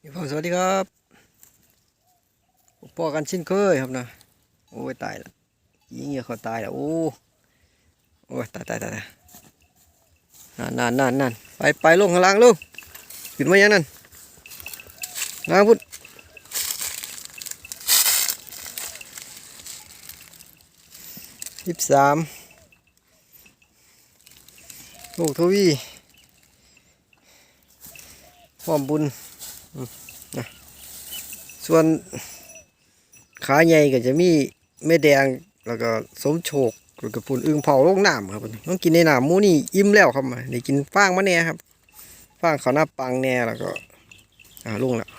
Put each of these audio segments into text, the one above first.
พี่พ่อสวัสดีครับพ่อกันเช่นเคยครับนะโอ้ยตายละยิงเงี้ยเขาตายแล้วโอ้โอ้ยตายตายตายตานั่นนั่นนั่นนั่นไปไปลงข้างล่างลูกขึ้นมายังนั่นงาพุดยี่สิบสามลูกทวีความบุญ ส่วนขาใหญ่ก็จะมีแม่แดงแล้วก็สมโชคแล้วก็ปุ่นอึ่งเผาลงน้ำครับต้องกินในน้ำมูนี่อิ่มแล้วครับได้กินฟางมะแน่ครับฟางเขาหน้าปังแน่แล้วก็อ่าลงแล้ว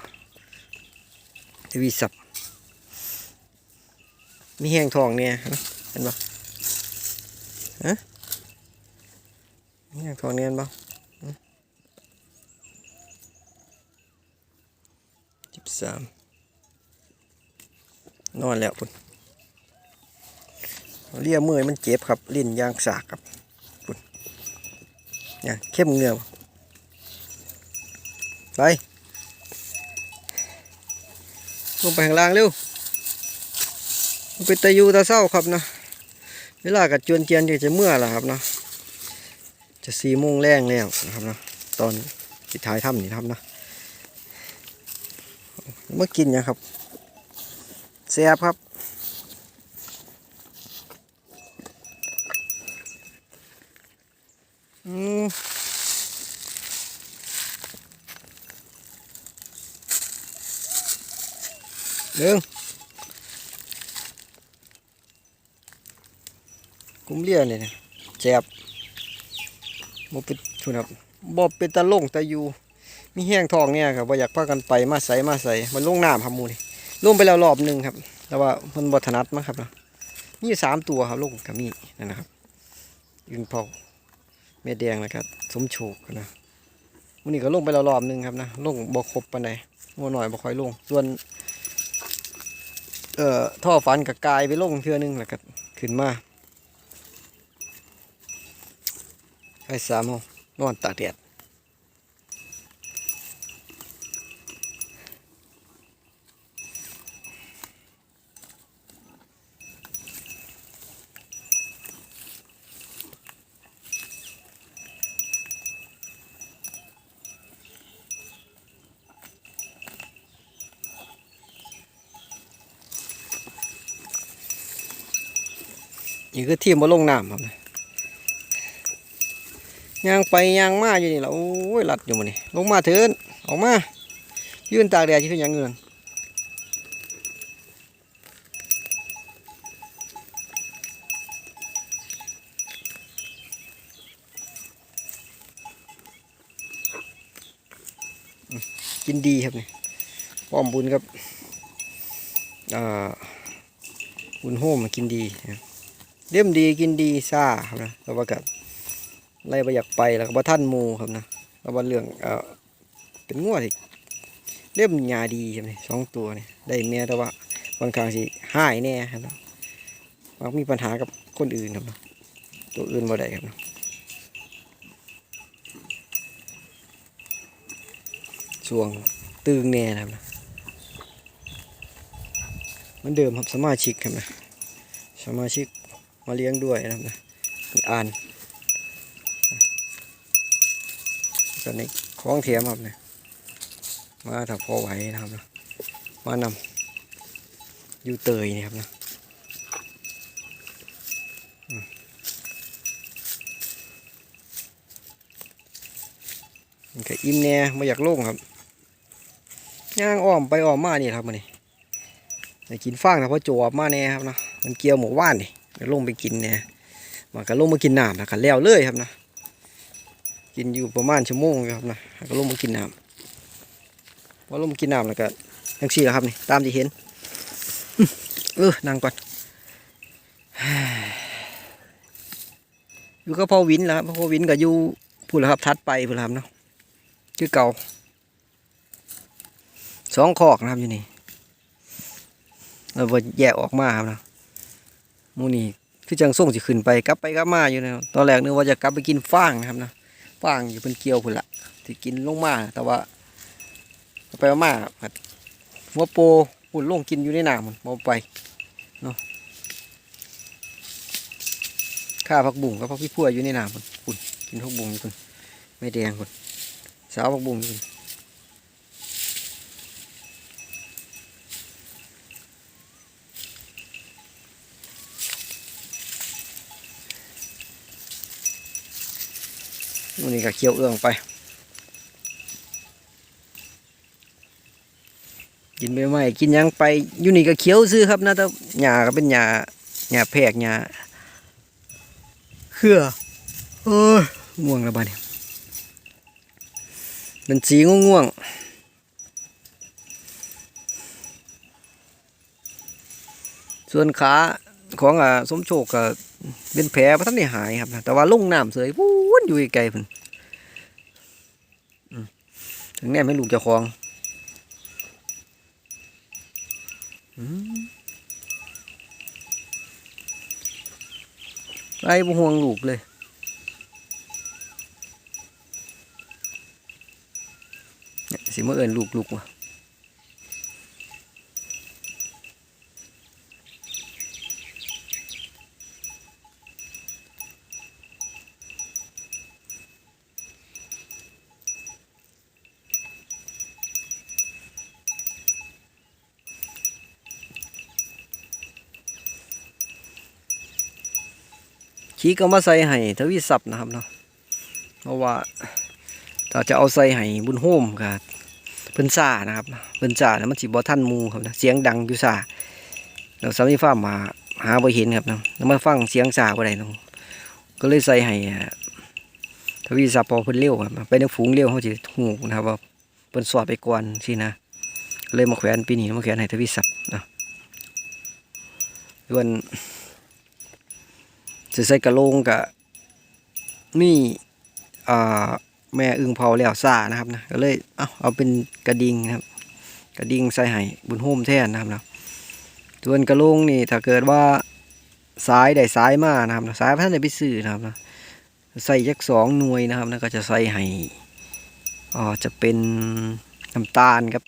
ทวีสับมีแห้งทองเนี่ยเห็นปะฮะมีแห้งทองเนี่ยเห็นปะ สามนอนแล้วพุ่นเลียมือมันเจ็บครับลิ้นยางสากครับพุ่นเนี่ยเข้มเงือไปลงไปข้างล่างเร็วมันเป็นตะยูตะเศร้าครับนะเวลากับจวนเจียนที่จะเมื่อละครับนะจะสี่โมงแรงแล้วนะครับนะตอนสุดท้ายถ้ำนี่ครับนะ เมื่อกินหยังครับแซ่บครับ อืมเด้งกุ้มเลียเลยนะแซ่บบ่เป็นทุนครับบ่เป็นตะลงตะยู่ มีแห้งทองเนี่ยครับบ่าอยากพากันไปมาใส่มาใส่มันลงน้ำครับมูนี่ลงไปแล้วรอบหนึ่งครับ แต่ว่ามันบถนัดมั้งครับนะมีอยู่สามตัวครับลงกับมีนั่นนะครับยืนเผาเม็ดแดงนะครับสมโชคนะวันนี้ก็ลงไปแล้วรอบหนึ่งครับนะลงบ่ครบปานใดงัวหน่อยบ่ค่อยลง ส่วน เอ่อท่อฟันกับกายไปลงเทื่อนึงแล้วก็ขึ้นมาไอ้สามเอานอนตากแดด นี่คือที่มบ่ลงน้ำครับยางไปยางมาอยู่นี่แหละโอ้ยหลัดอยู่มันนี่ลงมาเถินออกมา ยืนตากแดดที่คือหยังอยู่นั่นกินดีครับนี่ป้อมบุญครับอ่าบุญโฮมกินดีนะ เลี่ยมดีกินดีซ่าครับนะแล้วว่ากับไล่ไปอยากไปแล้วก็บ่ท่านมูครับนะแล้วว่าเรื่องเออเป็นงัวที่เลี่ยมหยาดีใช่ไหมสองตัวนี่ได้เมียแต่ว่าค่อนข้างสิหายแน่ครับนะมักมีปัญหากับคนอื่นครับนะตัวอื่นบ่ได้ครับนะช่วงตึงแน่นะครับนะมันเดิมครับสมาชิกครับนะสมาชิก มาเลี้ยงด้วยนะครับนะอ่านก็ในคล้องเทียมครับเนี่ยมาถ้าพอไหวนะครับนะมานำอยู่เตยนี่ครับนะมันก็อิ่มแน่ไม่อยากลงครับย่างอ้อมไปอ้อมมานี่ครับมันนี่ได้กินฟางนะเพราะโจวบมาแน่ครับนะมันเกี่ยวหมูว่านนี่ เดี๋ยวลงไปกินเนี่ยมันก็ลงมากินน้ำนะกันแล้วเลยครับนะกินอยู่ประมาณชั่วโมงอยู่ครับนะก็ลงมากินน้ำพอลงมากินน้ำแล้วก็ยังสี่แล้วครับนี่ตามที่เห็นเออนั่งก่อนอยู่ก็พอวินแล้วครับพอวินก็อยู่พูดแล้วครับทัดไปพูดแล้วครับเนาะคือเก่าสองคอกนะครับอยู่นี่เราแยกออกมาครับนะ มูนี่คือจังส่งสิขึ้นไปกลับไปกลับมาอยู่นะครับตอนแรกนึกว่าจะกลับไปกินฟางนะครับนะฟางอยู่เป็นเกลียวพุ่นละที่กินลงมาแต่ว่าไปเอามาผัดหัวโปหุ่นลงกินอยู่ในน้ำมันบ่ไปเนาะข้าผักบุ้งกับผักพี่พัวอยู่ในน้ำมันคุณกินผักบุ้งอยู่คุณไม่แดงคุณสาวผักบุ้งอยู่คุณ วันนี้ก็เคี่ยวเอื้องไป กินไปไหมกินยังไปอยู่นี่ก็เขียวซื้อครับนะแต่หญ้าก็เป็นหญ้าหญ้าแพกหญ้าเครือเอ้ยง่วงแล้วบ้านี้เป็นสีง่วงๆส่วนขาของอ่าสมโชคก็ เป็นแผลพระท่านได้หายครับ แต่ว่าลุ่งน้ำเสยพูนอยู่ไกลๆเพิ่นถึงแน่ไม่ลูกจ้าของอไอ้บ่ห่วงลูกเลยเนี่ยสิมาเอินลูกลูกว่ะ ขี้ก็มาใส่ให้ทวีศัพท์นะครับเนาะเพราะว่าถ้าจะเอาใส่ให้บุญโฮมกับเพิ่นซ่านะครับเพิ่นซ่าแล้วมันสิบ่ทันมูครับนะเสียงดังอยู่ซ่าแล้วสามีฟ้ามาหาบ่เห็นครับเนาะแล้วมาฟังเสียงซ่าบ่ได้เนาะก็เลยใส่ให้อ่าทวีศัพท์พอเพิ่นเร็วครับไปในฝูงเร็วเขาสิฮู้นะครับว่าเพิ่นสอดไปก่อนสินะเลยมาแขวนปีนี้มาแขวนให้ทวีศัพท์นะส่วน สิใส่กระโลงกะมีอ่าแม่อึงเผาแล้วซ่านะครับนะก็เลยเอาเอาเป็นกระดิ่งนะครับ กระดิ่งใส่ให้บุญโฮมแทนนะครับนะส่วนกระโลงนี่ถ้าเกิดว่าสายได้สายมานะครับสายพันได้ไปซื้อนะครับนะใส่ยักสองหน่วยนะครับนะก็จะใส่ให้อ่าจะเป็นน้ำตาลครับ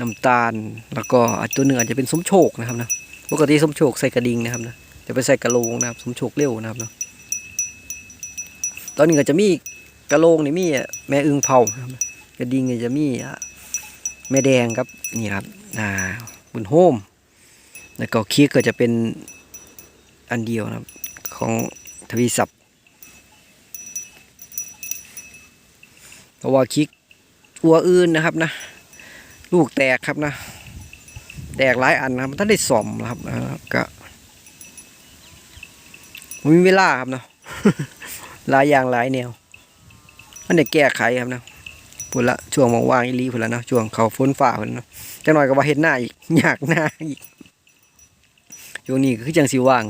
น้ำตาลแล้วก็อันตัวหนึ่งอาจจะเป็นสมโชคนะครับนะ ปกติสมโชคใส่กระดิ่งนะครับนะจะไปใส่กระโลงนะครับ สมโชคเร็วนะครับเนาะตอนนี้ก็จะมีกระโลงนี่มีแม่อึงเผานะครับกระดิ่งนี่จะมีแม่แดงครับนี่ครับอ่าบุญโฮมแล้วก็คีกก็จะเป็นอันเดียวนะครับของทวีศัพท์เพราะว่าคิกอัวอื่นนะครับนะ ลูกแตกครับนะ แตกหลายอันนะครับท่านได้ซ่อมนะครับก็บ่มีเวลาครับเนาะหลายอย่างหลายแนวมันได้แก้ไขครับเนาะพุ่นละช่วงว่างๆอีลีพุ่นละเนาะช่วงเขาฝนฝ่าพุ่นเนาะจังหน่อยก็ว่าเฮ็ดหน้าอีกอยากหน้าอีกช่วงนี้ก็คือจังสิว่าง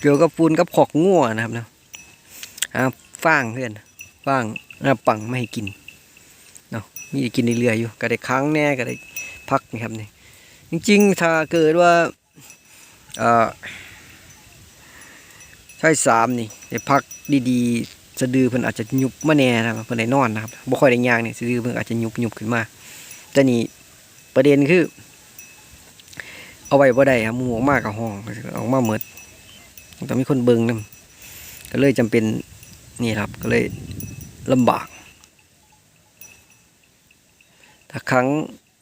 เกี่ยวกับปูนกับขอกงัวนะครับเนาะอ่าฟางเพื่อนฟางอ่าปังไม่ให้กินเนาะมีกินเรื่อยๆอยู่ก็ได้ค้างแน่ก็ได้พักนะครับนี่ จริงๆ ถ้าเกิดว่าใช่สามนี่ได้พักดีๆ สะดือเพิ่นอาจจะยุบมาแน่นะครับเพิ่นได้นอนนะครับบ่ค่อยได้ย่างนี่สะดือเพิ่นอาจจะยุบยุบขึ้นมาแต่นี่ประเด็นคือ เอาไว้บ่ได้ครับมูออกมากกับห้องออกมาหมดต้องมีคนเบิ่งนํก็เลยจำเป็นนี่ครับก็เลยลำบากถ้าครั้ง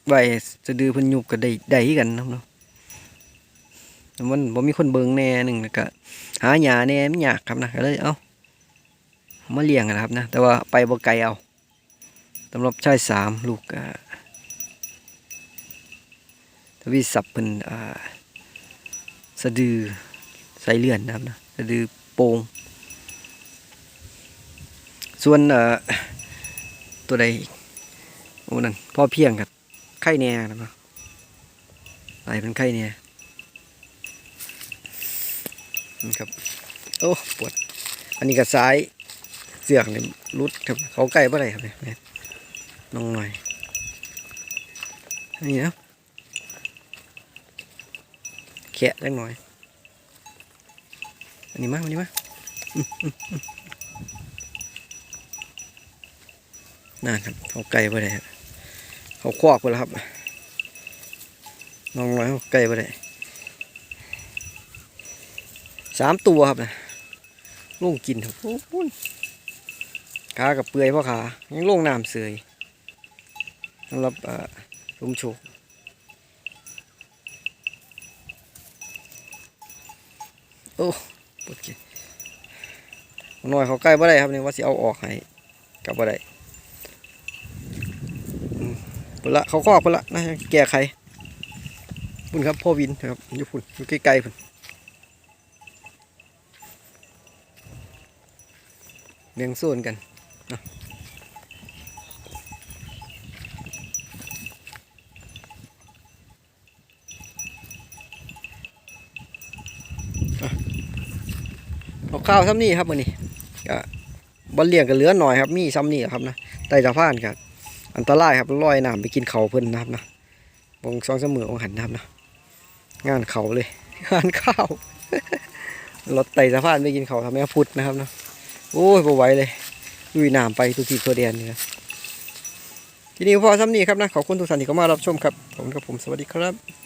ไว้สะดือเพิ่นยุบก็ได้ได้กันนะครับเนาะแต่มันบ่มีคนเบิ่งแน่หนึ่งแล้วก็หาหญ้าแน่มันยากครับนะก็เลยเอ้ามาเลี้ยงกันะครับนะ แต่ว่าไปบ่ไกลเอาสำหรับชายสามลูกทวีศัพท์เพิ่นสะดือใส่เลื่อนนะครับนะสะดือโป่งส่วนตัวใดโอ้นั่นพ่อเพียงกับ ไข่แน่นะครับไหลเป็นไข่แน่นี่ครับ โอ้ปวด อันนี้ก็ซ้ายเสือกเนี่ยรุดครับ เขาใกล้เมื่อไรครับเนี่ยนี่ยน้องหน่อยนี่นะแขะเล็กหน่อย อันนี้มาอันนี้มานั่นครับเขาไก่ไปเลยครับ เขาควักไปแล้วครับน้องน้อยเขาไก่ไปเลยสามตัวครับนะลงกินครับโอ้โหขากับเปลือยพ่อขา ยังลงน้ำเสยสำหรับลุมโชคโอ้ปวดกินน้อยเขาใกล้บ่ได้ครับเนี่ยว่าสิเอาออกให้กลับบ่ได้อืม พุ่นละเขาคอกพุ่นละนะแก้ไขพุ่นครับพ่อวินนะครับอยู่พุ่นอยู่ใกล้ๆพุ่นเลี้ยงโซนกันเนะออาข้าวซ้ำนี่ครับมื้อนี้ก็บอลเลี้ยงกันเหลือหน่อยครับ มีซ้ำนี่ครับนะใต้สะพานครับ อันตรายครับลอยน้ำไปกินเขาเพิ่นนะครับนะวงซองเสมอวงหันนะครับนะงานเขาเลย งานข้าวรถไต่สะพานไปกินเขาทำแม่พุดนะครับนะโอ้ยบ่ไหวเลยลุยน้ำไปทุกทีตัวเดียนนี่นะทีนี้พอซ้ำนี่ครับนะขอบคุณทุกท่านที่เข้ามารับชมครับผมกับผมสวัสดีครับ